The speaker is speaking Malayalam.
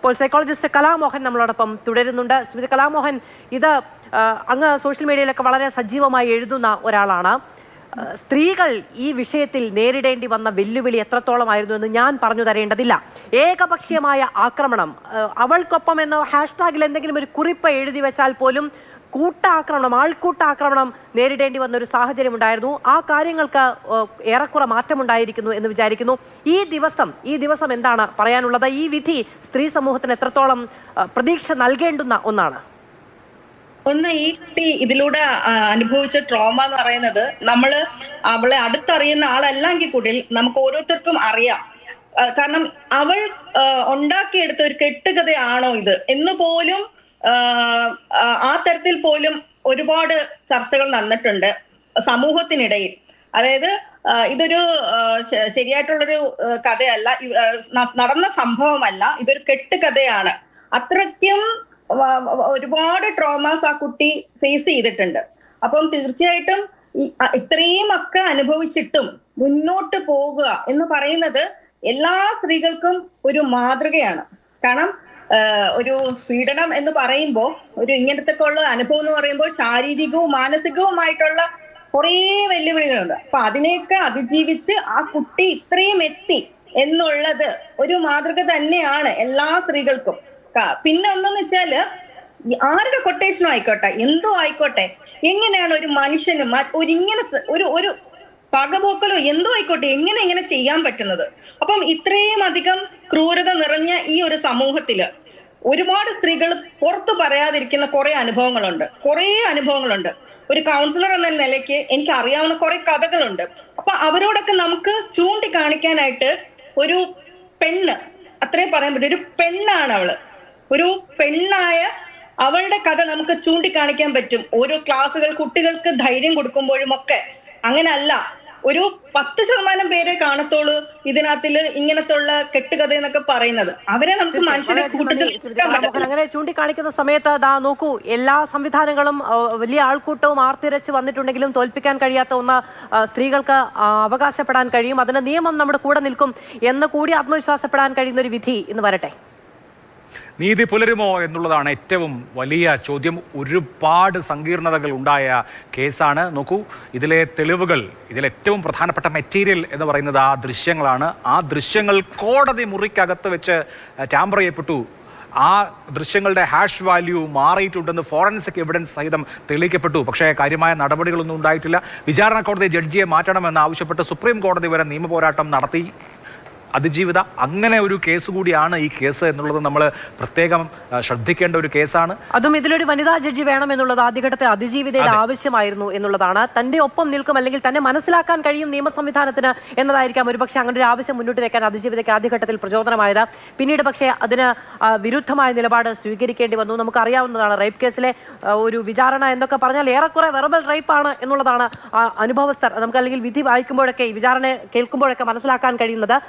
ഇപ്പോൾ സൈക്കോളജിസ്റ്റ് കലാമോഹൻ നമ്മളോടൊപ്പം തുടരുന്നുണ്ട്. സുമിത കലാമോഹൻ ഇത് അങ്ങ് സോഷ്യൽ മീഡിയയിലൊക്കെ വളരെ സജീവമായി എഴുതുന്ന ഒരാളാണ്. സ്ത്രീകൾ ഈ വിഷയത്തിൽ നേരിടേണ്ടി വന്ന വെല്ലുവിളി എത്രത്തോളമായിരുന്നു എന്ന് ഞാൻ പറഞ്ഞു തരേണ്ടതില്ല. ഏകപക്ഷീയമായ ആക്രമണം അവൾക്കൊപ്പം എന്ന ഹാഷ്ടാഗിൽ എന്തെങ്കിലും ഒരു കുറിപ്പ് എഴുതി വെച്ചാൽ പോലും കൂട്ടാക്രമണം ആൾക്കൂട്ടാക്രമണം നേരിടേണ്ടി വന്ന ഒരു സാഹചര്യം ഉണ്ടായിരുന്നു ആ കാര്യങ്ങൾക്ക് ഏറെക്കുറെ മാറ്റമുണ്ടായിരിക്കുന്നു എന്ന് വിചാരിക്കുന്നു. ഈ ദിവസം ഈ ദിവസം എന്താണ് പറയാനുള്ളത്? ഈ വിധി സ്ത്രീ സമൂഹത്തിന് എത്രത്തോളം പ്രതീക്ഷ നൽകേണ്ടുന്ന ഒന്നാണ്? ഒന്ന് ഈ കുട്ടി ഇതിലൂടെ അനുഭവിച്ച ട്രോമ എന്ന് പറയുന്നത് നമ്മൾ അവളെ അടുത്തറിയുന്ന ആളല്ലെങ്കിൽ കൂടി നമുക്ക് ഓരോരുത്തർക്കും അറിയാം. കാരണം അവൾ ഉണ്ടാക്കിയെടുത്ത ഒരു കെട്ടുകഥയാണോ ഇത്? എന്ന് പോലും ആ, തരത്തിൽ പോലും ഒരുപാട് ചർച്ചകൾ നടന്നിട്ടുണ്ട് സമൂഹത്തിനിടയിൽ. അതായത് ഇതൊരു ശരിയായിട്ടുള്ളൊരു കഥയല്ല. നടന്ന സംഭവമല്ല. ഇതൊരു കെട്ടുകഥയാണ്. അത്രയ്ക്കും ഒരുപാട് ട്രോമാസ് ആ കുട്ടി ഫേസ് ചെയ്തിട്ടുണ്ട്. അപ്പം തീർച്ചയായിട്ടും ഇത്രയും ഒക്കെ അനുഭവിച്ചിട്ടും മുന്നോട്ട് പോകുക എന്ന് പറയുന്നത് എല്ലാ സ്ത്രീകൾക്കും ഒരു മാതൃകയാണ്. കാരണം ഒരു പീഡനം എന്ന് പറയുമ്പോൾ ഒരു ഇങ്ങനത്തെ ഉള്ള അനുഭവം എന്ന് പറയുമ്പോൾ ശാരീരികവും മാനസികവുമായിട്ടുള്ള കുറേ വെല്ലുവിളികളുണ്ട്. അപ്പൊ അതിനെയൊക്കെ അതിജീവിച്ച് ആ കുട്ടി ഇത്രയും എത്തി എന്നുള്ളത് ഒരു മാതൃക തന്നെയാണ് എല്ലാ സ്ത്രീകൾക്കും. പിന്നെ ഒന്നെന്ന് വെച്ചാൽ ആരുടെ കൊട്ടേഷനും ആയിക്കോട്ടെ? എന്തോ ആയിക്കോട്ടെ? എങ്ങനെയാണ് ഒരു മനുഷ്യന് ഒരു ഇങ്ങനെ ഒരു ഒരു പകപോക്കലോ എന്തോ ആയിക്കോട്ടെ എങ്ങനെ ഇങ്ങനെ ചെയ്യാൻ പറ്റുന്നത്? അപ്പം ഇത്രയും അധികം ക്രൂരത നിറഞ്ഞ ഈ ഒരു സമൂഹത്തിൽ ഒരുപാട് സ്ത്രീകൾ പുറത്തു പറയാതിരിക്കുന്ന കുറെ അനുഭവങ്ങളുണ്ട്. കുറെ അനുഭവങ്ങളുണ്ട്. ഒരു കൗൺസിലർ എന്ന നിലയ്ക്ക് എനിക്ക് അറിയാവുന്ന കുറെ കഥകളുണ്ട്. അപ്പൊ അവരോടൊക്കെ നമുക്ക് ചൂണ്ടിക്കാണിക്കാനായിട്ട് ഒരു പെണ്ണ് അത്രേ പറയാൻ പറ്റും ഒരു പെണ്ണാണ് അവൾ. ഒരു പെണ്ണായ അവളുടെ കഥ നമുക്ക് ചൂണ്ടിക്കാണിക്കാൻ പറ്റും. ഓരോ ക്ലാസ്സുകൾ കുട്ടികൾക്ക് ധൈര്യം കൊടുക്കുമ്പോഴും ഒക്കെ അങ്ങനല്ല. ഒരു പത്ത് ശതമാനം പേരെ കാണത്തുള്ളൂ ഇതിനകത്തിൽ ഇങ്ങനത്തെ ഉള്ള കെട്ടുകഥ എന്നൊക്കെ പറയുന്നത്. അവരെ നമുക്ക് മനുഷ്യന്റെ കൂട്ടത്തിൽ. അങ്ങനെ ചൂണ്ടിക്കാണിക്കുന്ന സമയത്ത് ദാ നോക്കൂ എല്ലാ സംവിധാനങ്ങളും വലിയ ആൾക്കൂട്ടവും ആർത്തിരച്ച് വന്നിട്ടുണ്ടെങ്കിലും തോൽപ്പിക്കാൻ കഴിയാത്ത ഒന്ന് സ്ത്രീകൾക്ക് അവകാശപ്പെടാൻ കഴിയും. അതിന് നിയമം നമ്മുടെ കൂടെ നിൽക്കും എന്ന് കൂടി ആത്മവിശ്വാസപ്പെടാൻ കഴിയുന്ന ഒരു വിധി ഇന്ന് വരട്ടെ. നീതി പുലരുമോ എന്നുള്ളതാണ് ഏറ്റവും വലിയ ചോദ്യം. ഒരുപാട് സങ്കീർണതകൾ ഉണ്ടായ കേസാണ്. നോക്കൂ ഇതിലെ തെളിവുകൾ ഇതിലെ ഏറ്റവും പ്രധാനപ്പെട്ട മെറ്റീരിയൽ എന്ന് പറയുന്നത് ആ ദൃശ്യങ്ങളാണ്. ആ ദൃശ്യങ്ങൾ കോടതി മുറിക്കകത്ത് വെച്ച് ടാമ്പർ ചെയ്യപ്പെട്ടു. ആ ദൃശ്യങ്ങളുടെ ഹാഷ് വാല്യൂ മാറിയിട്ടുണ്ടെന്ന് ഫോറൻസിക് എവിഡൻസ് സഹിതം തെളിയിക്കപ്പെട്ടു. പക്ഷേ കാര്യമായ നടപടികളൊന്നും ഉണ്ടായിട്ടില്ല. വിചാരണ കോടതി ജഡ്ജിയെ മാറ്റണമെന്ന് ആവശ്യപ്പെട്ട് സുപ്രീം കോടതി വരെ നിയമപോരാട്ടം നടത്തി. അതിജീവിത അങ്ങനെ ഒരു കേസ് കൂടിയാണ് ഈ കേസ് എന്നുള്ളത് നമ്മൾ പ്രത്യേകം ശ്രദ്ധിക്കേണ്ട ഒരു കേസാണ്. അതും ഇതിലൊരു വനിതാ ജഡ്ജി വേണം എന്നുള്ളത് ആദ്യഘട്ടത്തിൽ അതിജീവിതയുടെ ആവശ്യമായിരുന്നു എന്നുള്ളതാണ്. തന്റെ ഒപ്പം നിൽക്കും അല്ലെങ്കിൽ തന്നെ മനസ്സിലാക്കാൻ കഴിയും നിയമ സംവിധാനത്തിന് എന്നതായിരിക്കാം ഒരുപക്ഷെ അങ്ങനെ ഒരു ആവശ്യം മുന്നോട്ട് വെക്കാൻ അതിജീവിതയ്ക്ക് ആദ്യഘട്ടത്തിൽ പ്രചോദനമായത്. പിന്നീട് പക്ഷേ അതിന് വിരുദ്ധമായ നിലപാട് സ്വീകരിക്കേണ്ടി വന്നു. നമുക്ക് അറിയാവുന്നതാണ് റേപ്പ് കേസിലെ ഒരു വിചാരണ എന്നൊക്കെ പറഞ്ഞാൽ ഏറെക്കുറെ വെർബൽ റേപ്പാണ് എന്നുള്ളതാണ് അനുഭവസ്ഥർ. നമുക്ക് അല്ലെങ്കിൽ വിധി വായിക്കുമ്പോഴൊക്കെ ഈ വിചാരണ കേൾക്കുമ്പോഴൊക്കെ മനസ്സിലാക്കാൻ കഴിയുന്നത്.